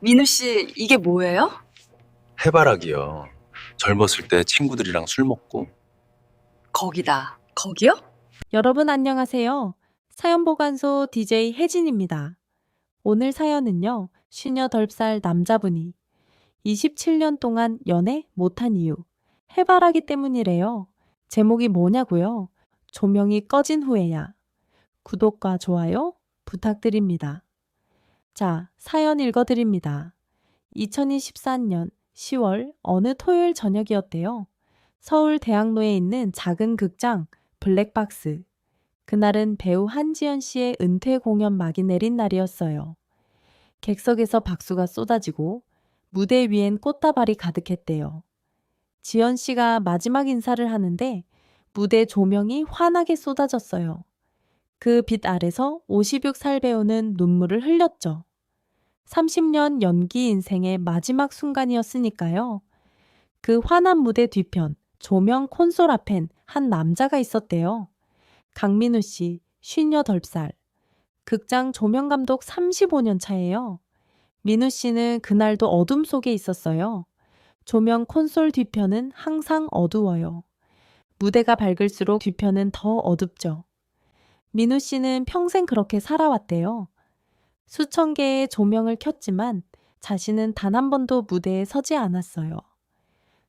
민우 씨, 이게 뭐예요? 해바라기요. 젊었을 때 친구들이랑 술 먹고 거기다. 거기요? 여러분 안녕하세요. 사연보관소 DJ 혜진입니다. 오늘 사연은요, 58살 남자분이 27년 동안 연애 못한 이유, 해바라기 때문이래요. 제목이 뭐냐고요? 조명이 꺼진 후에야. 구독과 좋아요 부탁드립니다. 자, 사연 읽어드립니다. 2024년 10월 어느 토요일 저녁이었대요. 서울 대학로에 있는 작은 극장 블랙박스. 그날은 배우 한지연 씨의 은퇴 공연 막이 내린 날이었어요. 객석에서 박수가 쏟아지고 무대 위엔 꽃다발이 가득했대요. 지연 씨가 마지막 인사를 하는데 무대 조명이 환하게 쏟아졌어요. 그 빛 아래서 56살 배우는 눈물을 흘렸죠. 30년 연기 인생의 마지막 순간이었으니까요. 그 환한 무대 뒤편 조명 콘솔 앞엔 한 남자가 있었대요. 강민우 씨, 58살. 극장 조명 감독 35년 차예요. 민우 씨는 그날도 어둠 속에 있었어요. 조명 콘솔 뒤편은 항상 어두워요. 무대가 밝을수록 뒤편은 더 어둡죠. 민우 씨는 평생 그렇게 살아왔대요. 수천 개의 조명을 켰지만 자신은 단 한 번도 무대에 서지 않았어요.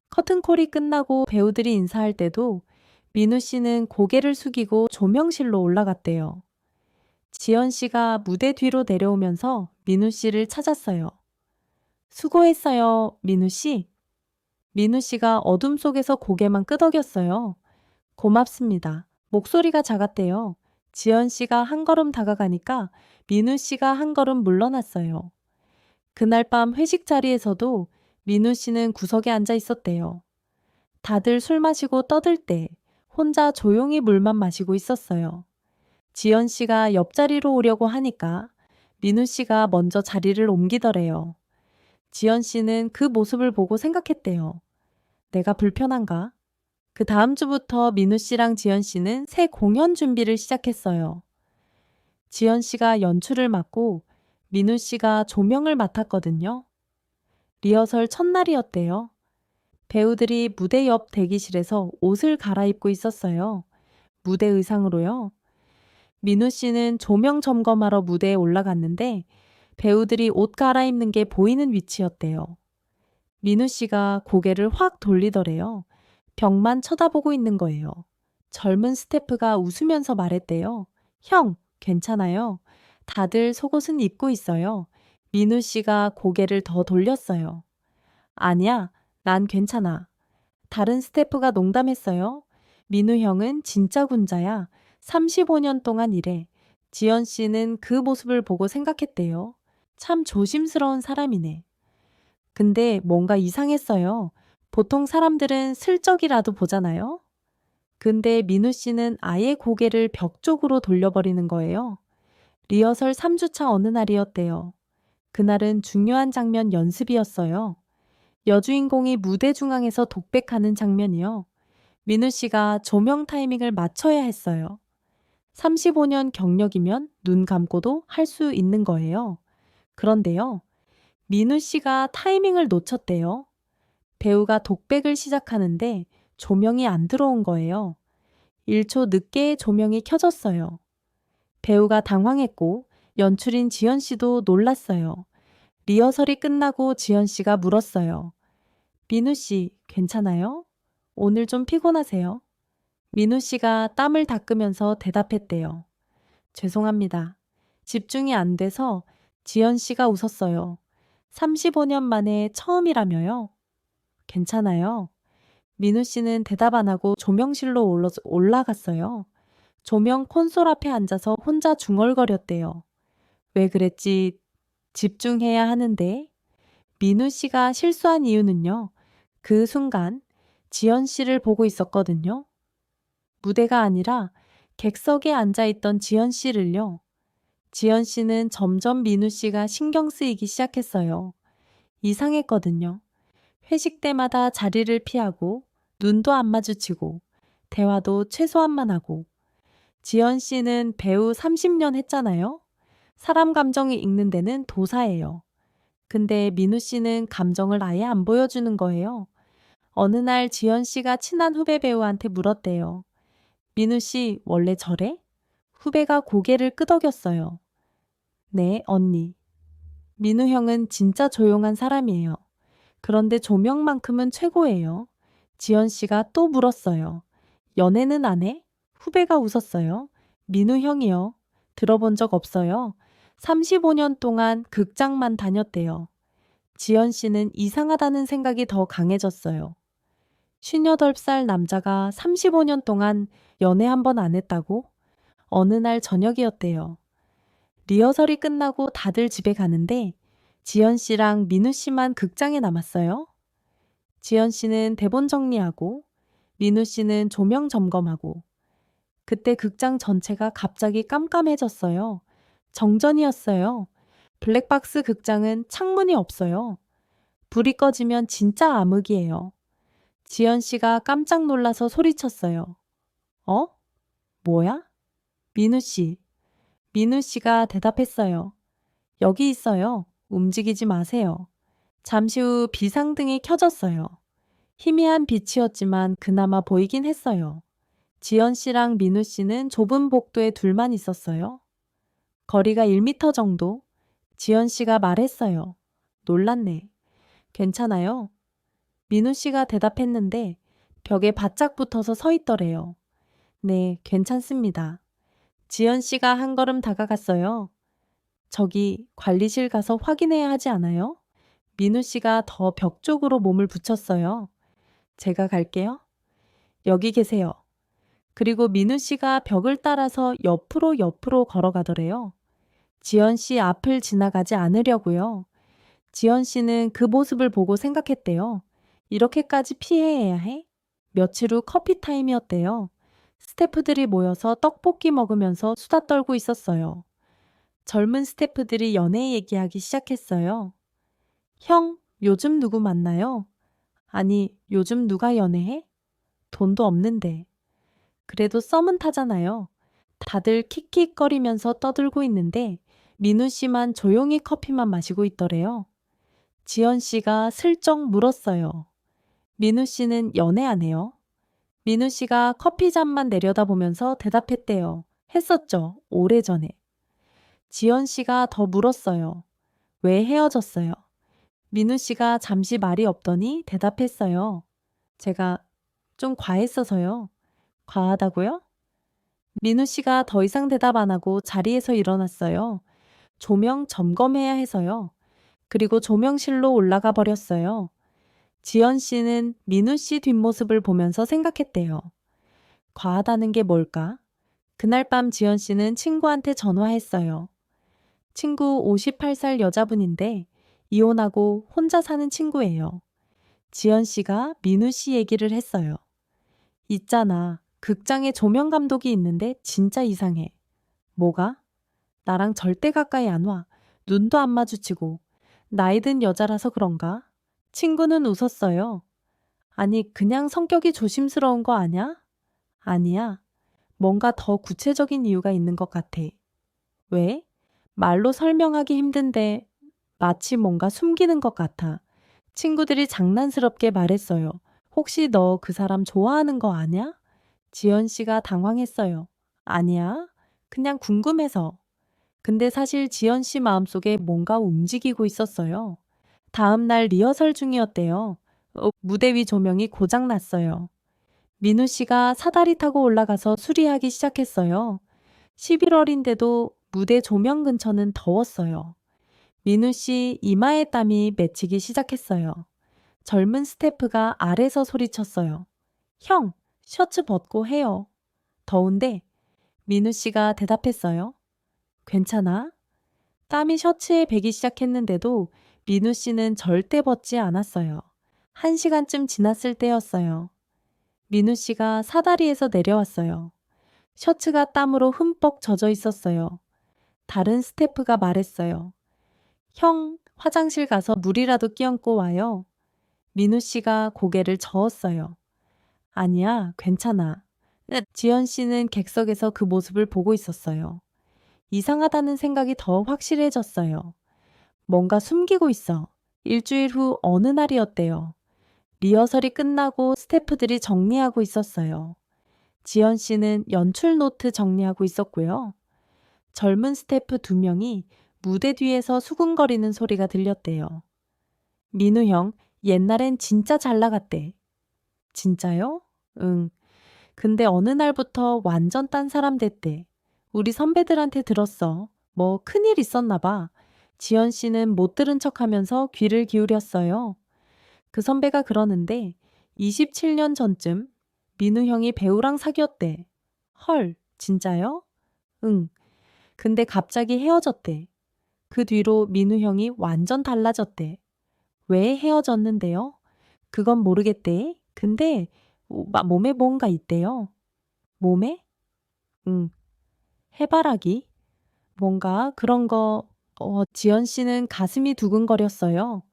커튼콜이 끝나고 배우들이 인사할 때도 민우 씨는 고개를 숙이고 조명실로 올라갔대요. 지연 씨가 무대 뒤로 내려오면서 민우 씨를 찾았어요. 수고했어요, 민우 씨. 민우 씨가 어둠 속에서 고개만 끄덕였어요. 고맙습니다. 목소리가 작았대요. 지연 씨가 한 걸음 다가가니까 민우 씨가 한 걸음 물러났어요. 그날 밤 회식 자리에서도 민우 씨는 구석에 앉아 있었대요. 다들 술 마시고 떠들 때 혼자 조용히 물만 마시고 있었어요. 지연 씨가 옆자리로 오려고 하니까 민우 씨가 먼저 자리를 옮기더래요. 지연 씨는 그 모습을 보고 생각했대요. 내가 불편한가? 그 다음 주부터 민우 씨랑 지연 씨는 새 공연 준비를 시작했어요. 지연 씨가 연출을 맡고 민우 씨가 조명을 맡았거든요. 리허설 첫날이었대요. 배우들이 무대 옆 대기실에서 옷을 갈아입고 있었어요. 무대 의상으로요. 민우 씨는 조명 점검하러 무대에 올라갔는데 배우들이 옷 갈아입는 게 보이는 위치였대요. 민우 씨가 고개를 확 돌리더래요. 벽만 쳐다보고 있는 거예요. 젊은 스태프가 웃으면서 말했대요. 형, 괜찮아요. 다들 속옷은 입고 있어요. 민우 씨가 고개를 더 돌렸어요. 아니야, 난 괜찮아. 다른 스태프가 농담했어요. 민우 형은 진짜 군자야. 35년 동안 일해. 지연 씨는 그 모습을 보고 생각했대요. 참 조심스러운 사람이네. 근데 뭔가 이상했어요. 보통 사람들은 슬쩍이라도 보잖아요. 근데 민우 씨는 아예 고개를 벽 쪽으로 돌려버리는 거예요. 리허설 3주차 어느 날이었대요. 그날은 중요한 장면 연습이었어요. 여주인공이 무대 중앙에서 독백하는 장면이요. 민우 씨가 조명 타이밍을 맞춰야 했어요. 35년 경력이면 눈 감고도 할 수 있는 거예요. 그런데요. 민우 씨가 타이밍을 놓쳤대요. 배우가 독백을 시작하는데 조명이 안 들어온 거예요. 1초 늦게 조명이 켜졌어요. 배우가 당황했고 연출인 지연 씨도 놀랐어요. 리허설이 끝나고 지연 씨가 물었어요. 민우 씨, 괜찮아요? 오늘 좀 피곤하세요? 민우 씨가 땀을 닦으면서 대답했대요. 죄송합니다. 집중이 안 돼서 지연 씨가 웃었어요. 35년 만에 처음이라며요. 괜찮아요. 민우 씨는 대답 안 하고 조명실로 올라, 올라갔어요. 조명 콘솔 앞에 앉아서 혼자 중얼거렸대요. 왜 그랬지? 집중해야 하는데. 민우 씨가 실수한 이유는요. 그 순간 지연 씨를 보고 있었거든요. 무대가 아니라 객석에 앉아있던 지연 씨를요. 지연 씨는 점점 민우 씨가 신경 쓰이기 시작했어요. 이상했거든요. 회식 때마다 자리를 피하고 눈도 안 마주치고 대화도 최소한만 하고 지연 씨는 배우 30년 했잖아요. 사람 감정이 읽는 데는 도사예요. 근데 민우 씨는 감정을 아예 안 보여주는 거예요. 어느 날 지연 씨가 친한 후배 배우한테 물었대요. 민우 씨, 원래 저래? 후배가 고개를 끄덕였어요. 네, 언니. 민우 형은 진짜 조용한 사람이에요. 그런데 조명만큼은 최고예요. 지연 씨가 또 물었어요. 연애는 안 해? 후배가 웃었어요. 민우 형이요. 들어본 적 없어요. 35년 동안 극장만 다녔대요. 지연 씨는 이상하다는 생각이 더 강해졌어요. 58살 남자가 35년 동안 연애 한 번 안 했다고? 어느 날 저녁이었대요. 리허설이 끝나고 다들 집에 가는데 지연 씨랑 민우 씨만 극장에 남았어요. 지연 씨는 대본 정리하고 민우 씨는 조명 점검하고 그때 극장 전체가 갑자기 깜깜해졌어요. 정전이었어요. 블랙박스 극장은 창문이 없어요. 불이 꺼지면 진짜 암흑이에요. 지연 씨가 깜짝 놀라서 소리쳤어요. 어? 뭐야? 민우 씨. 민우 씨가 대답했어요. 여기 있어요. 움직이지 마세요. 잠시 후 비상등이 켜졌어요. 희미한 빛이었지만 그나마 보이긴 했어요. 지연 씨랑 민우 씨는 좁은 복도에 둘만 있었어요. 거리가 1미터 정도. 지연 씨가 말했어요. 놀랐네. 괜찮아요? 민우 씨가 대답했는데 벽에 바짝 붙어서 서 있더래요. 네, 괜찮습니다. 지연 씨가 한 걸음 다가갔어요. 저기 관리실 가서 확인해야 하지 않아요? 민우 씨가 더 벽 쪽으로 몸을 붙였어요. 제가 갈게요. 여기 계세요. 그리고 민우 씨가 벽을 따라서 옆으로 옆으로 걸어가더래요. 지연 씨 앞을 지나가지 않으려고요. 지연 씨는 그 모습을 보고 생각했대요. 이렇게까지 피해야 해? 며칠 후 커피 타임이었대요. 스태프들이 모여서 떡볶이 먹으면서 수다 떨고 있었어요. 젊은 스태프들이 연애 얘기하기 시작했어요. 형, 요즘 누구 만나요? 아니, 요즘 누가 연애해? 돈도 없는데. 그래도 썸은 타잖아요. 다들 킥킥거리면서 떠들고 있는데 민우 씨만 조용히 커피만 마시고 있더래요. 지연 씨가 슬쩍 물었어요. 민우 씨는 연애 안 해요? 민우 씨가 커피 잔만 내려다보면서 대답했대요. 했었죠. 오래전에. 지연 씨가 더 물었어요. 왜 헤어졌어요? 민우 씨가 잠시 말이 없더니 대답했어요. 제가 좀 과했어서요. 과하다고요? 민우 씨가 더 이상 대답 안 하고 자리에서 일어났어요. 조명 점검해야 해서요. 그리고 조명실로 올라가 버렸어요. 지연 씨는 민우 씨 뒷모습을 보면서 생각했대요. 과하다는 게 뭘까? 그날 밤 지연 씨는 친구한테 전화했어요. 친구 58살 여자분인데 이혼하고 혼자 사는 친구예요. 지연 씨가 민우 씨 얘기를 했어요. 있잖아. 극장에 조명 감독이 있는데 진짜 이상해. 뭐가? 나랑 절대 가까이 안 와. 눈도 안 마주치고. 나이 든 여자라서 그런가? 친구는 웃었어요. 아니, 그냥 성격이 조심스러운 거 아냐? 아니야. 뭔가 더 구체적인 이유가 있는 것 같아. 왜? 말로 설명하기 힘든데 마치 뭔가 숨기는 것 같아. 친구들이 장난스럽게 말했어요. 혹시 너 그 사람 좋아하는 거 아냐? 지연 씨가 당황했어요. 아니야. 그냥 궁금해서. 근데 사실 지연 씨 마음속에 뭔가 움직이고 있었어요. 다음 날 리허설 중이었대요. 어, 무대 위 조명이 고장 났어요. 민우 씨가 사다리 타고 올라가서 수리하기 시작했어요. 11월인데도 무대 조명 근처는 더웠어요. 민우 씨 이마에 땀이 맺히기 시작했어요. 젊은 스태프가 아래서 소리쳤어요. 형, 셔츠 벗고 해요. 더운데 민우 씨가 대답했어요. 괜찮아? 땀이 셔츠에 배기 시작했는데도 민우 씨는 절대 벗지 않았어요. 한 시간쯤 지났을 때였어요. 민우 씨가 사다리에서 내려왔어요. 셔츠가 땀으로 흠뻑 젖어 있었어요. 다른 스태프가 말했어요. 형, 화장실 가서 물이라도 끼얹고 와요. 민우 씨가 고개를 저었어요. 아니야, 괜찮아. 지연 씨는 객석에서 그 모습을 보고 있었어요. 이상하다는 생각이 더 확실해졌어요. 뭔가 숨기고 있어. 일주일 후 어느 날이었대요. 리허설이 끝나고 스태프들이 정리하고 있었어요. 지연 씨는 연출 노트 정리하고 있었고요. 젊은 스태프 두 명이 무대 뒤에서 수군거리는 소리가 들렸대요. 민우 형, 옛날엔 진짜 잘 나갔대. 진짜요? 응. 근데 어느 날부터 완전 딴 사람 됐대. 우리 선배들한테 들었어. 뭐 큰일 있었나 봐. 지연 씨는 못 들은 척 하면서 귀를 기울였어요. 그 선배가 그러는데 27년 전쯤 민우 형이 배우랑 사귀었대. 헐, 진짜요? 응. 근데 갑자기 헤어졌대. 그 뒤로 민우 형이 완전 달라졌대. 왜 헤어졌는데요? 그건 모르겠대. 근데 마- 몸에 뭔가 있대요. 몸에? 응. 해바라기? 뭔가 그런 거, 어, 지연 씨는 가슴이 두근거렸어요.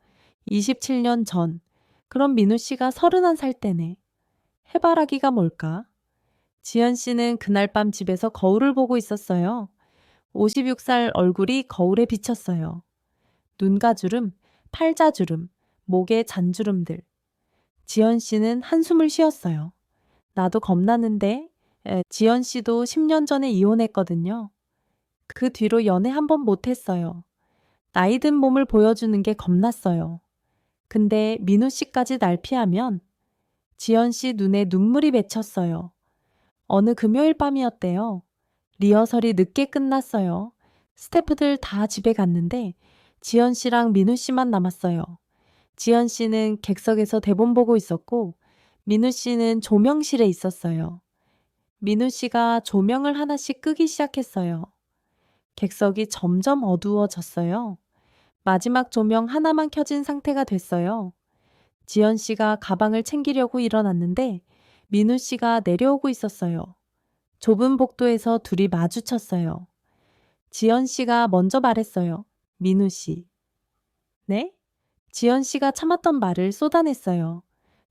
27년 전. 그럼 민우 씨가 31살 때네. 해바라기가 뭘까? 지연 씨는 그날 밤 집에서 거울을 보고 있었어요. 56살 얼굴이 거울에 비쳤어요. 눈가주름, 팔자주름, 목에 잔주름들. 지연 씨는 한숨을 쉬었어요. 나도 겁나는데, 에, 지연 씨도 10년 전에 이혼했거든요. 그 뒤로 연애 한 번 못했어요. 나이 든 몸을 보여주는 게 겁났어요. 근데 민우 씨까지 날 피하면 지연 씨 눈에 눈물이 맺혔어요. 어느 금요일 밤이었대요. 리허설이 늦게 끝났어요. 스태프들 다 집에 갔는데 지연 씨랑 민우 씨만 남았어요. 지연 씨는 객석에서 대본 보고 있었고 민우 씨는 조명실에 있었어요. 민우 씨가 조명을 하나씩 끄기 시작했어요. 객석이 점점 어두워졌어요. 마지막 조명 하나만 켜진 상태가 됐어요. 지연 씨가 가방을 챙기려고 일어났는데 민우 씨가 내려오고 있었어요. 좁은 복도에서 둘이 마주쳤어요. 지연 씨가 먼저 말했어요. 민우 씨. 네? 지연 씨가 참았던 말을 쏟아냈어요.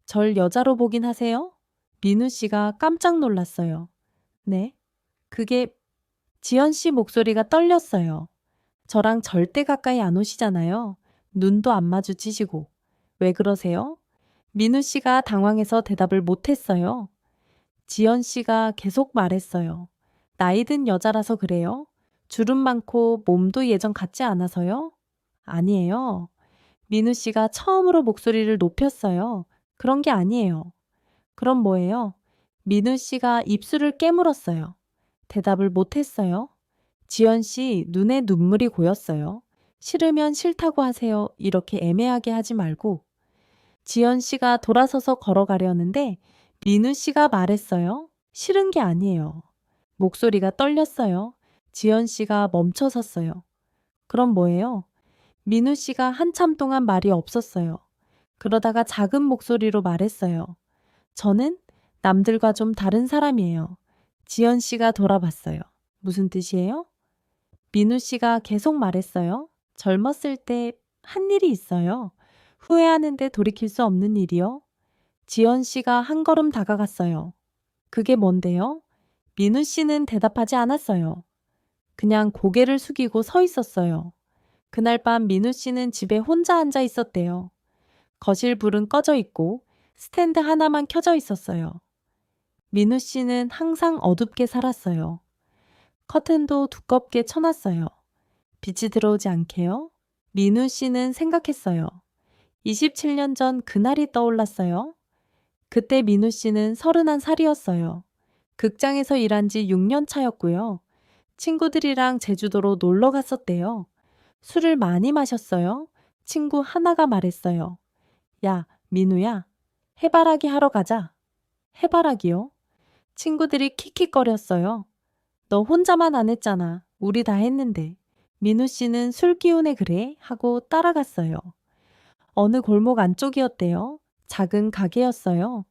절 여자로 보긴 하세요? 민우 씨가 깜짝 놀랐어요. 네? 그게 지연 씨 목소리가 떨렸어요. 저랑 절대 가까이 안 오시잖아요. 눈도 안 마주치시고. 왜 그러세요? 민우 씨가 당황해서 대답을 못했어요. 지연 씨가 계속 말했어요. 나이 든 여자라서 그래요? 주름 많고 몸도 예전 같지 않아서요? 아니에요. 민우 씨가 처음으로 목소리를 높였어요. 그런 게 아니에요. 그럼 뭐예요? 민우 씨가 입술을 깨물었어요. 대답을 못했어요. 지연 씨 눈에 눈물이 고였어요. 싫으면 싫다고 하세요. 이렇게 애매하게 하지 말고. 지연 씨가 돌아서서 걸어가려는데 민우 씨가 말했어요. 싫은 게 아니에요. 목소리가 떨렸어요. 지연 씨가 멈춰 섰어요. 그럼 뭐예요? 민우 씨가 한참 동안 말이 없었어요. 그러다가 작은 목소리로 말했어요. 저는 남들과 좀 다른 사람이에요. 지연 씨가 돌아봤어요. 무슨 뜻이에요? 민우 씨가 계속 말했어요. 젊었을 때 한 일이 있어요. 후회하는데 돌이킬 수 없는 일이요. 지연 씨가 한 걸음 다가갔어요. 그게 뭔데요? 민우 씨는 대답하지 않았어요. 그냥 고개를 숙이고 서 있었어요. 그날 밤 민우 씨는 집에 혼자 앉아 있었대요. 거실 불은 꺼져 있고 스탠드 하나만 켜져 있었어요. 민우 씨는 항상 어둡게 살았어요. 커튼도 두껍게 쳐놨어요. 빛이 들어오지 않게요. 민우 씨는 생각했어요. 27년 전 그날이 떠올랐어요. 그때 민우 씨는 31살이었어요. 극장에서 일한 지 6년 차였고요. 친구들이랑 제주도로 놀러 갔었대요. 술을 많이 마셨어요. 친구 하나가 말했어요. 야, 민우야, 해바라기 하러 가자. 해바라기요? 친구들이 킥킥거렸어요. 너 혼자만 안 했잖아. 우리 다 했는데. 민우 씨는 술 기운에 그래? 하고 따라갔어요. 어느 골목 안쪽이었대요. 작은 가게였어요.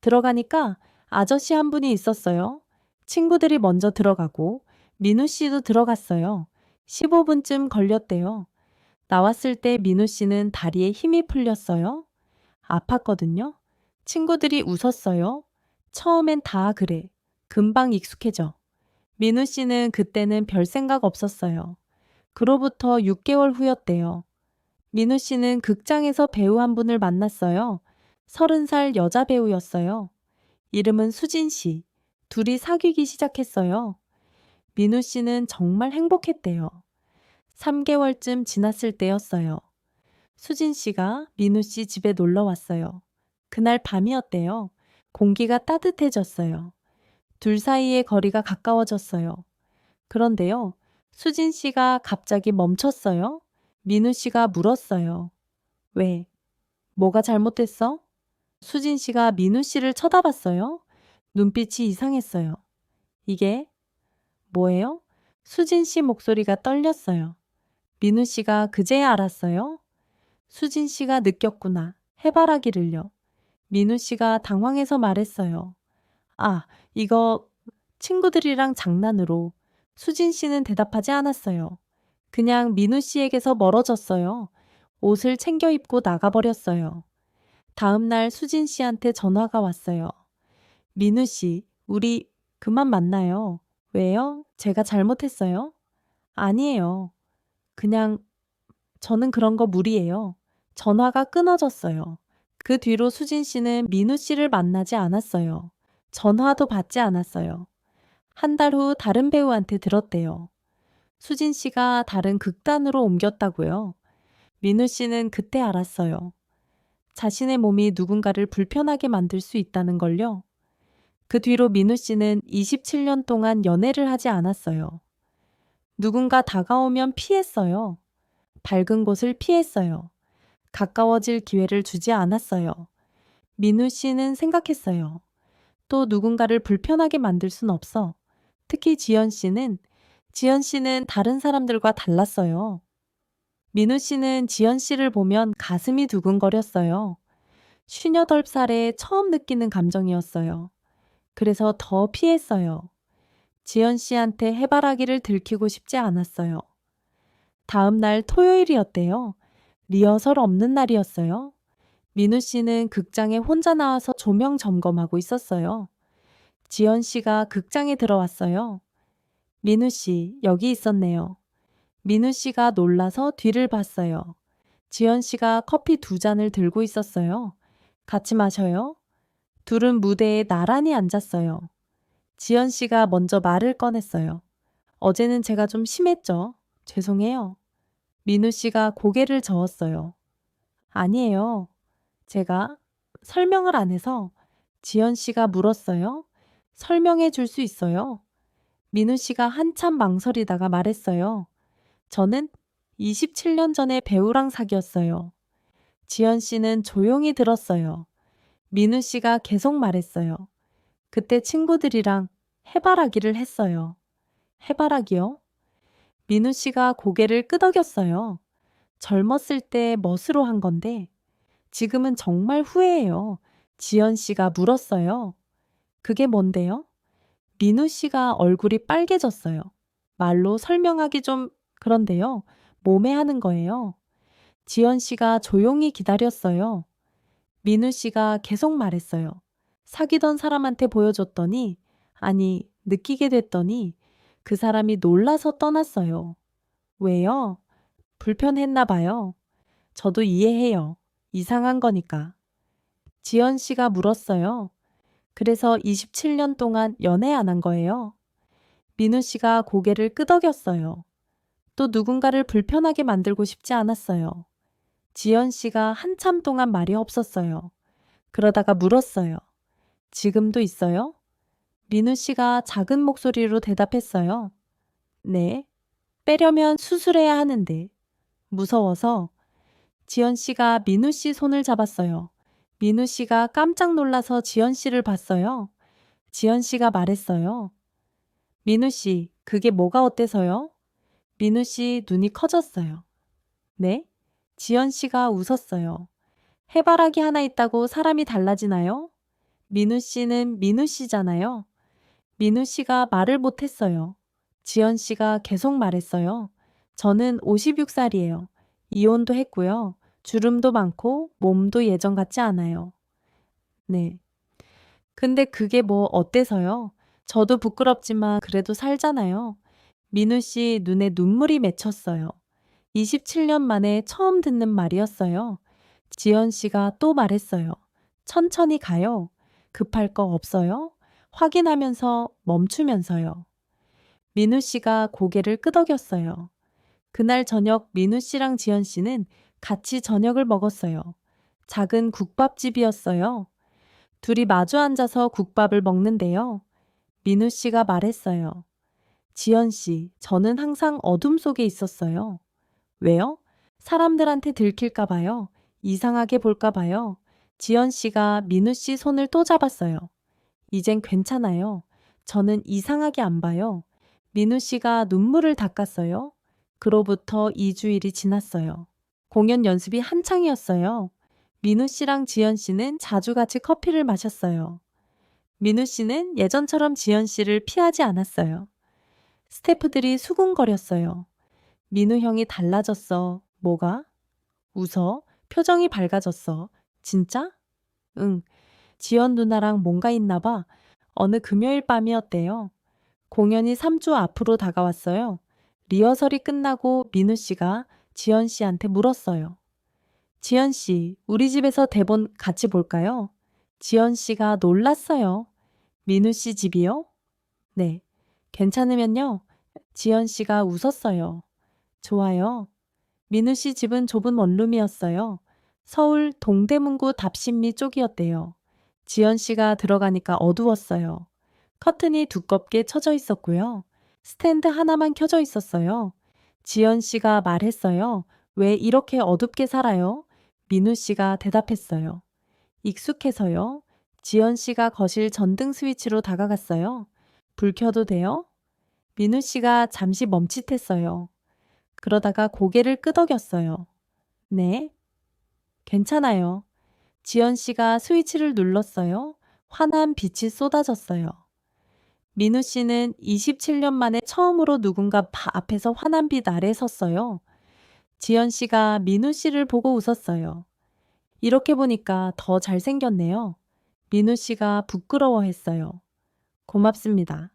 들어가니까 아저씨 한 분이 있었어요. 친구들이 먼저 들어가고 민우 씨도 들어갔어요. 15분쯤 걸렸대요. 나왔을 때 민우 씨는 다리에 힘이 풀렸어요. 아팠거든요. 친구들이 웃었어요. 처음엔 다 그래. 금방 익숙해져. 민우 씨는 그때는 별 생각 없었어요. 그로부터 6개월 후였대요. 민우 씨는 극장에서 배우 한 분을 만났어요. 서른 살 여자 배우였어요. 이름은 수진 씨. 둘이 사귀기 시작했어요. 민우 씨는 정말 행복했대요. 3개월쯤 지났을 때였어요. 수진 씨가 민우 씨 집에 놀러 왔어요. 그날 밤이었대요. 공기가 따뜻해졌어요. 둘 사이의 거리가 가까워졌어요. 그런데요, 수진 씨가 갑자기 멈췄어요. 민우 씨가 물었어요. 왜? 뭐가 잘못됐어? 수진 씨가 민우 씨를 쳐다봤어요. 눈빛이 이상했어요. 이게 뭐예요? 수진 씨 목소리가 떨렸어요. 민우 씨가 그제야 알았어요. 수진 씨가 느꼈구나. 해바라기를요. 민우 씨가 당황해서 말했어요. 아, 이거 친구들이랑 장난으로. 수진 씨는 대답하지 않았어요. 그냥 민우 씨에게서 멀어졌어요. 옷을 챙겨 입고 나가버렸어요. 다음 날 수진 씨한테 전화가 왔어요. 민우 씨, 우리 그만 만나요. 왜요? 제가 잘못했어요? 아니에요. 그냥 저는 그런 거 무리예요. 전화가 끊어졌어요. 그 뒤로 수진 씨는 민우 씨를 만나지 않았어요. 전화도 받지 않았어요. 한 달 후 다른 배우한테 들었대요. 수진 씨가 다른 극단으로 옮겼다고요. 민우 씨는 그때 알았어요. 자신의 몸이 누군가를 불편하게 만들 수 있다는 걸요. 그 뒤로 민우 씨는 27년 동안 연애를 하지 않았어요. 누군가 다가오면 피했어요. 밝은 곳을 피했어요. 가까워질 기회를 주지 않았어요. 민우 씨는 생각했어요. 또 누군가를 불편하게 만들 순 없어. 특히 지연 씨는, 지연 씨는 다른 사람들과 달랐어요. 민우 씨는 지연 씨를 보면 가슴이 두근거렸어요. 쉰여덟 살에 처음 느끼는 감정이었어요. 그래서 더 피했어요. 지연 씨한테 해바라기를 들키고 싶지 않았어요. 다음 날 토요일이었대요. 리허설 없는 날이었어요. 민우 씨는 극장에 혼자 나와서 조명 점검하고 있었어요. 지연 씨가 극장에 들어왔어요. 민우 씨, 여기 있었네요. 민우 씨가 놀라서 뒤를 봤어요. 지연 씨가 커피 두 잔을 들고 있었어요. 같이 마셔요. 둘은 무대에 나란히 앉았어요. 지연 씨가 먼저 말을 꺼냈어요. 어제는 제가 좀 심했죠. 죄송해요. 민우 씨가 고개를 저었어요. 아니에요. 제가 설명을 안 해서 지연 씨가 물었어요. 설명해 줄 수 있어요. 민우 씨가 한참 망설이다가 말했어요. 저는 27년 전에 배우랑 사귀었어요. 지연 씨는 조용히 들었어요. 민우 씨가 계속 말했어요. 그때 친구들이랑 해바라기를 했어요. 해바라기요? 민우 씨가 고개를 끄덕였어요. 젊었을 때 멋으로 한 건데 지금은 정말 후회해요. 지연 씨가 물었어요. 그게 뭔데요? 민우 씨가 얼굴이 빨개졌어요. 말로 설명하기 좀 그런데요. 몸에 하는 거예요. 지연 씨가 조용히 기다렸어요. 민우 씨가 계속 말했어요. 사귀던 사람한테 보여줬더니, 아니, 느끼게 됐더니 그 사람이 놀라서 떠났어요. 왜요? 불편했나 봐요. 저도 이해해요. 이상한 거니까. 지연 씨가 물었어요. 그래서 27년 동안 연애 안 한 거예요. 민우 씨가 고개를 끄덕였어요. 또 누군가를 불편하게 만들고 싶지 않았어요. 지연 씨가 한참 동안 말이 없었어요. 그러다가 물었어요. 지금도 있어요? 민우 씨가 작은 목소리로 대답했어요. 네. 빼려면 수술해야 하는데. 무서워서 지연 씨가 민우 씨 손을 잡았어요. 민우 씨가 깜짝 놀라서 지연 씨를 봤어요. 지연 씨가 말했어요. 민우 씨, 그게 뭐가 어때서요? 민우 씨 눈이 커졌어요. 네? 지연 씨가 웃었어요. 해바라기 하나 있다고 사람이 달라지나요? 민우 씨는 민우 씨잖아요. 민우 씨가 말을 못했어요. 지연 씨가 계속 말했어요. 저는 56살이에요. 이혼도 했고요. 주름도 많고 몸도 예전 같지 않아요. 네. 근데 그게 뭐 어때서요? 저도 부끄럽지만 그래도 살잖아요. 민우 씨 눈에 눈물이 맺혔어요. 27년 만에 처음 듣는 말이었어요. 지연 씨가 또 말했어요. 천천히 가요. 급할 거 없어요. 확인하면서 멈추면서요. 민우 씨가 고개를 끄덕였어요. 그날 저녁 민우 씨랑 지연 씨는 같이 저녁을 먹었어요. 작은 국밥집이었어요. 둘이 마주 앉아서 국밥을 먹는데요. 민우 씨가 말했어요. 지연 씨, 저는 항상 어둠 속에 있었어요. 왜요? 사람들한테 들킬까 봐요. 이상하게 볼까 봐요. 지연 씨가 민우 씨 손을 또 잡았어요. 이젠 괜찮아요. 저는 이상하게 안 봐요. 민우 씨가 눈물을 닦았어요. 그로부터 2주일이 지났어요. 공연 연습이 한창이었어요. 민우 씨랑 지연 씨는 자주 같이 커피를 마셨어요. 민우 씨는 예전처럼 지연 씨를 피하지 않았어요. 스태프들이 수군거렸어요. 민우 형이 달라졌어. 뭐가? 웃어. 표정이 밝아졌어. 진짜? 응. 지연 누나랑 뭔가 있나 봐. 어느 금요일 밤이었대요. 공연이 3주 앞으로 다가왔어요. 리허설이 끝나고 민우 씨가 지연 씨한테 물었어요. 지연 씨, 우리 집에서 대본 같이 볼까요? 지연 씨가 놀랐어요. 민우 씨 집이요? 네. 괜찮으면요. 지연 씨가 웃었어요. 좋아요. 민우 씨 집은 좁은 원룸이었어요. 서울 동대문구 답신리 쪽이었대요. 지연 씨가 들어가니까 어두웠어요. 커튼이 두껍게 쳐져 있었고요. 스탠드 하나만 켜져 있었어요. 지연 씨가 말했어요. 왜 이렇게 어둡게 살아요? 민우 씨가 대답했어요. 익숙해서요. 지연 씨가 거실 전등 스위치로 다가갔어요. 불 켜도 돼요? 민우 씨가 잠시 멈칫했어요. 그러다가 고개를 끄덕였어요. 네. 괜찮아요. 지연 씨가 스위치를 눌렀어요. 환한 빛이 쏟아졌어요. 민우 씨는 27년 만에 처음으로 누군가 바- 앞에서 환한 빛 아래 섰어요. 지연 씨가 민우 씨를 보고 웃었어요. 이렇게 보니까 더 잘생겼네요. 민우 씨가 부끄러워했어요. 고맙습니다.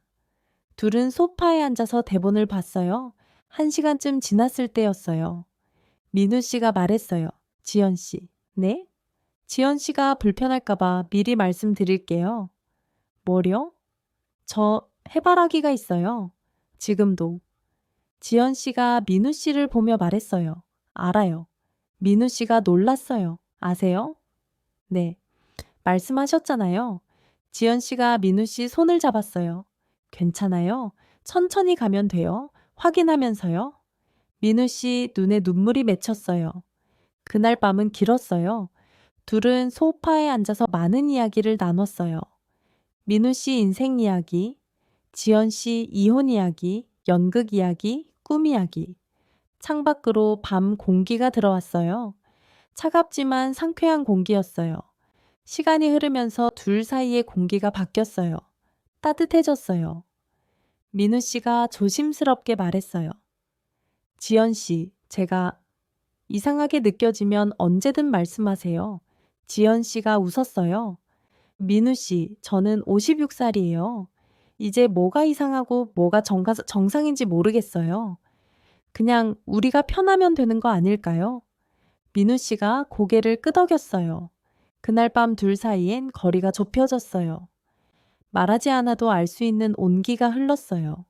둘은 소파에 앉아서 대본을 봤어요. 한 시간쯤 지났을 때였어요. 민우 씨가 말했어요. 지연 씨. 네? 지연 씨가 불편할까봐 미리 말씀드릴게요. 뭐려? 저 해바라기가 있어요. 지금도. 지연 씨가 민우 씨를 보며 말했어요. 알아요. 민우 씨가 놀랐어요. 아세요? 네. 말씀하셨잖아요. 지연 씨가 민우 씨 손을 잡았어요. 괜찮아요. 천천히 가면 돼요. 확인하면서요. 민우 씨 눈에 눈물이 맺혔어요. 그날 밤은 길었어요. 둘은 소파에 앉아서 많은 이야기를 나눴어요. 민우 씨 인생 이야기, 지연 씨 이혼 이야기, 연극 이야기, 꿈 이야기. 창밖으로 밤 공기가 들어왔어요. 차갑지만 상쾌한 공기였어요. 시간이 흐르면서 둘 사이의 공기가 바뀌었어요. 따뜻해졌어요. 민우 씨가 조심스럽게 말했어요. 지연 씨, 제가 이상하게 느껴지면 언제든 말씀하세요. 지연 씨가 웃었어요. 민우 씨, 저는 56살이에요. 이제 뭐가 이상하고 뭐가 정가, 정상인지 모르겠어요. 그냥 우리가 편하면 되는 거 아닐까요? 민우 씨가 고개를 끄덕였어요. 그날 밤 둘 사이엔 거리가 좁혀졌어요. 말하지 않아도 알 수 있는 온기가 흘렀어요.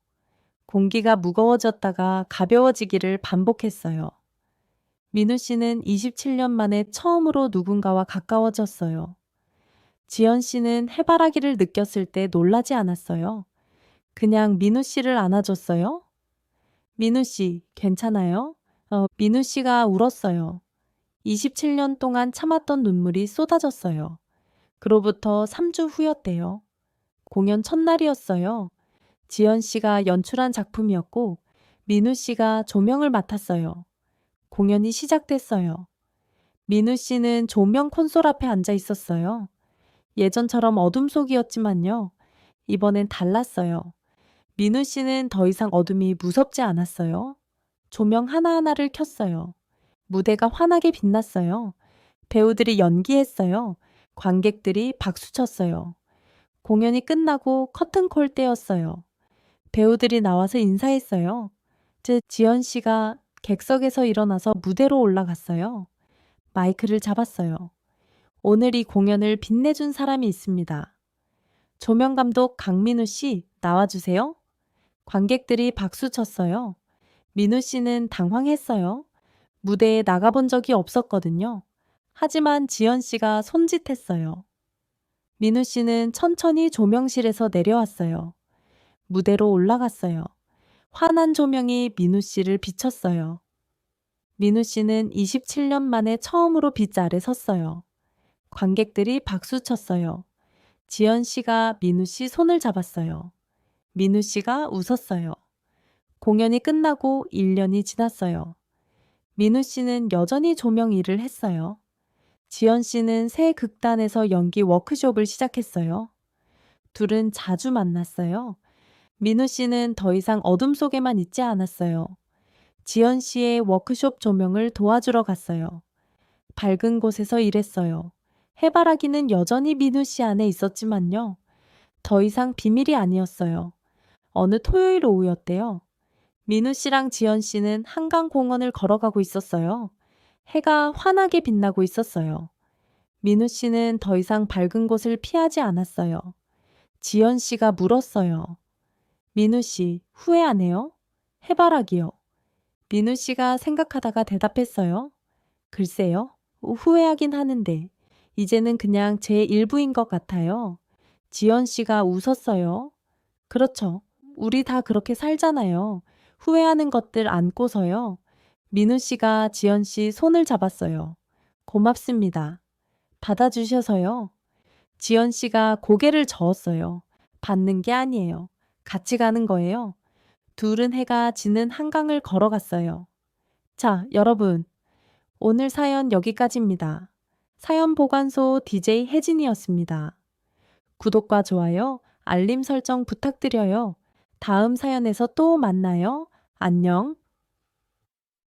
공기가 무거워졌다가 가벼워지기를 반복했어요. 민우 씨는 27년 만에 처음으로 누군가와 가까워졌어요. 지연 씨는 해바라기를 느꼈을 때 놀라지 않았어요. 그냥 민우 씨를 안아줬어요. 민우 씨, 괜찮아요? 어, 민우 씨가 울었어요. 27년 동안 참았던 눈물이 쏟아졌어요. 그로부터 3주 후였대요. 공연 첫날이었어요. 지연 씨가 연출한 작품이었고, 민우 씨가 조명을 맡았어요. 공연이 시작됐어요. 민우 씨는 조명 콘솔 앞에 앉아 있었어요. 예전처럼 어둠 속이었지만요. 이번엔 달랐어요. 민우 씨는 더 이상 어둠이 무섭지 않았어요. 조명 하나하나를 켰어요. 무대가 환하게 빛났어요. 배우들이 연기했어요. 관객들이 박수 쳤어요. 공연이 끝나고 커튼콜 때였어요. 배우들이 나와서 인사했어요. 제 지연 씨가 객석에서 일어나서 무대로 올라갔어요. 마이크를 잡았어요. 오늘 이 공연을 빛내준 사람이 있습니다. 조명 감독 강민우 씨 나와주세요. 관객들이 박수 쳤어요. 민우 씨는 당황했어요. 무대에 나가본 적이 없었거든요. 하지만 지연 씨가 손짓했어요. 민우 씨는 천천히 조명실에서 내려왔어요. 무대로 올라갔어요. 환한 조명이 민우 씨를 비췄어요. 민우 씨는 27년 만에 처음으로 빛 아래 섰어요. 관객들이 박수 쳤어요. 지연 씨가 민우 씨 손을 잡았어요. 민우 씨가 웃었어요. 공연이 끝나고 1년이 지났어요. 민우 씨는 여전히 조명 일을 했어요. 지연 씨는 새 극단에서 연기 워크숍을 시작했어요. 둘은 자주 만났어요. 민우 씨는 더 이상 어둠 속에만 있지 않았어요. 지연 씨의 워크숍 조명을 도와주러 갔어요. 밝은 곳에서 일했어요. 해바라기는 여전히 민우 씨 안에 있었지만요. 더 이상 비밀이 아니었어요. 어느 토요일 오후였대요. 민우 씨랑 지연 씨는 한강공원을 걸어가고 있었어요. 해가 환하게 빛나고 있었어요. 민우 씨는 더 이상 밝은 곳을 피하지 않았어요. 지연 씨가 물었어요. 민우 씨, 후회 안 해요? 해바라기요. 민우 씨가 생각하다가 대답했어요. 글쎄요, 후회하긴 하는데, 이제는 그냥 제 일부인 것 같아요. 지연 씨가 웃었어요. 그렇죠. 우리 다 그렇게 살잖아요. 후회하는 것들 안고서요. 민우 씨가 지연 씨 손을 잡았어요. 고맙습니다. 받아주셔서요. 지연 씨가 고개를 저었어요. 받는 게 아니에요. 같이 가는 거예요. 둘은 해가 지는 한강을 걸어갔어요. 자, 여러분. 오늘 사연 여기까지입니다. 사연 보관소 DJ 혜진이었습니다. 구독과 좋아요, 알림 설정 부탁드려요. 다음 사연에서 또 만나요. 안녕.